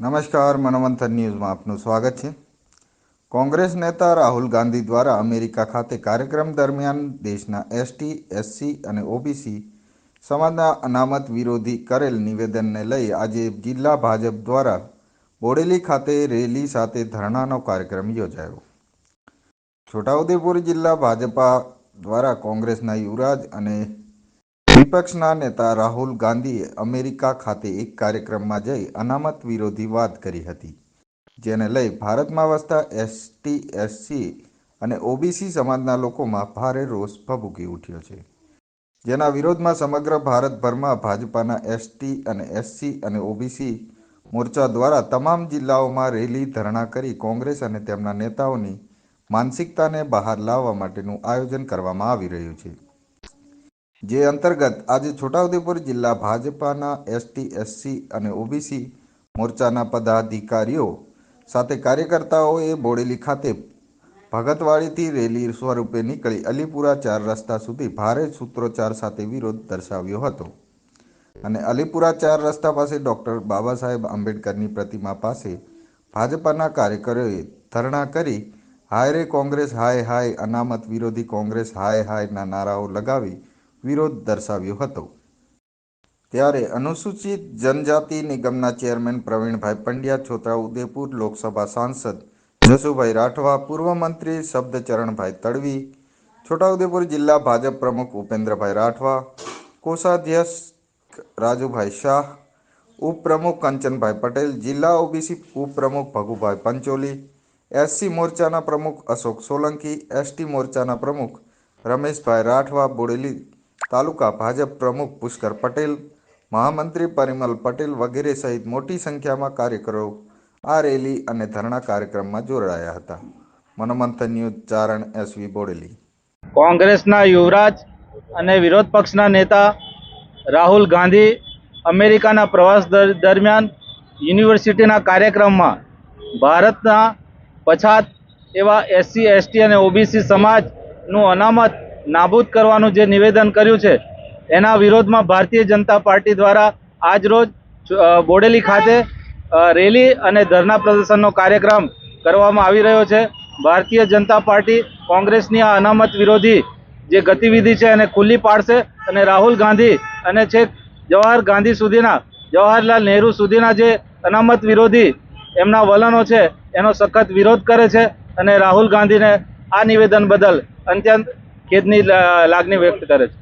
નમસ્કાર, મનોમંથન ન્યૂઝમાં આપનું સ્વાગત છે. કોંગ્રેસ નેતા રાહુલ ગાંધી દ્વારા અમેરિકા ખાતે કાર્યક્રમ દરમિયાન દેશના એસટી, એસસી અને ઓબીસી સમાજના અનામત વિરોધી કરેલ નિવેદનને લઈ આજે જિલ્લા ભાજપ દ્વારા બોડેલી ખાતે રેલી સાથે ધરણાનો કાર્યક્રમ યોજાયો. છોટાઉદેપુર જિલ્લા ભાજપા દ્વારા કોંગ્રેસના યુવરાજ અને વિપક્ષના નેતા રાહુલ ગાંધીએ અમેરિકા ખાતે એક કાર્યક્રમમાં જઈ અનામત વિરોધી વાત કરી હતી, જેને લઈ ભારતમાં વસતા એસટી, એસસી અને ઓબીસી સમાજના લોકોમાં ભારે રોષ ભભૂકી ઉઠ્યો છે. જેના વિરોધમાં સમગ્ર ભારતભરમાં ભાજપાના એસટી અને એસસી અને ઓબીસી મોરચા દ્વારા તમામ જિલ્લાઓમાં રેલી ધરણા કરી કોંગ્રેસ અને તેમના નેતાઓની માનસિકતાને બહાર લાવવા માટેનું આયોજન કરવામાં આવી રહ્યું છે. જે અંતર્ગત આજે છોટાઉદેપુર જિલ્લા ભાજપાના એસટી, એસસી અને ઓબીસી મોરચાના પદાધિકારીઓ સાથે કાર્યકર્તાઓએ બોડેલી ખાતે ભગતવાડીથી રેલી સ્વરૂપે નીકળી અલીપુરા ચાર રસ્તા સુધી ભારે સૂત્રોચ્ચાર સાથે વિરોધ દર્શાવ્યો હતો. અને અલીપુરા ચાર રસ્તા પાસે ડૉક્ટર બાબા સાહેબ આંબેડકરની પ્રતિમા પાસે ભાજપાના કાર્યકરોએ ધરણા કરી હાય રે કોંગ્રેસ હાય હાય અનામત વિરોધી કોંગ્રેસ હાય હાયના નારાઓ લગાવી વિરોધ દર્શાવ્યો હતો. ત્યારે અનુસૂચિત જનજાતિ નિગમના ચેરમેન પ્રવીણભાઈ પંડ્યા, છોટાઉદેપુર લોકસભા સાંસદ જસુભાઈ રાઠવા, પૂર્વ મંત્રી શબ્દચરણભાઈ તડવી, છોટાઉદેપુર જિલ્લા ભાજપ પ્રમુખ ઉપેન્દ્રભાઈ રાઠવા, કોષાધ્યક્ષ રાજુભાઈ શાહ, ઉપપ્રમુખ કંચનભાઈ પટેલ, જિલ્લા ઓબીસી ઉપપ્રમુખ ભગુભાઈ પંચોલી, એસસી મોરચાના પ્રમુખ અશોક સોલંકી, એસટી મોરચાના પ્રમુખ રમેશભાઈ રાઠવા, બોડેલી તાલુકા ભાજપ પ્રમુખ પુષ્કર પટેલ, મહામંત્રી પરિમલ પટેલ વગેરે સહિત મોટી સંખ્યામાં કાર્યકરો આ રેલી અને ધરણા કાર્યક્રમમાં જોડાયા હતા. Manomanthan news, Charan, S V Bodeli. કોંગ્રેસના યુવરાજ અને વિરોધ પક્ષના નેતા રાહુલ ગાંધી અમેરિકાના પ્રવાસ દર- દરમિયાન યુનિવર્સિટીના કાર્યક્રમમાં ભારતના પછાત એવા એસસી, એસટી અને ઓબીસી સમાજનું અનામત નાબૂદ કરવાનું જે નિવેદન કર્યું છે, એના વિરોધમાં ભારતીય જનતા પાર્ટી દ્વારા આજરોજ બોડેલી ખાતે રેલી અને ધરના પ્રદર્શનનો કાર્યક્રમ કરવામાં આવી રહ્યો છે. ભારતીય જનતા પાર્ટી કોંગ્રેસની આ અનામત વિરોધી જે ગતિવિધિ છે એને ખુલ્લી પાડશે અને રાહુલ ગાંધી અને છેક જવાહર ગાંધી સુધીના, જવાહરલાલ નહેરુ સુધીના જે અનામત વિરોધી એમના વલણો છે, એનો સખત વિરોધ કરે છે અને રાહુલ ગાંધીને આ નિવેદન બદલ અત્યંત ખેદની લાગણી વ્યક્ત કરે છે.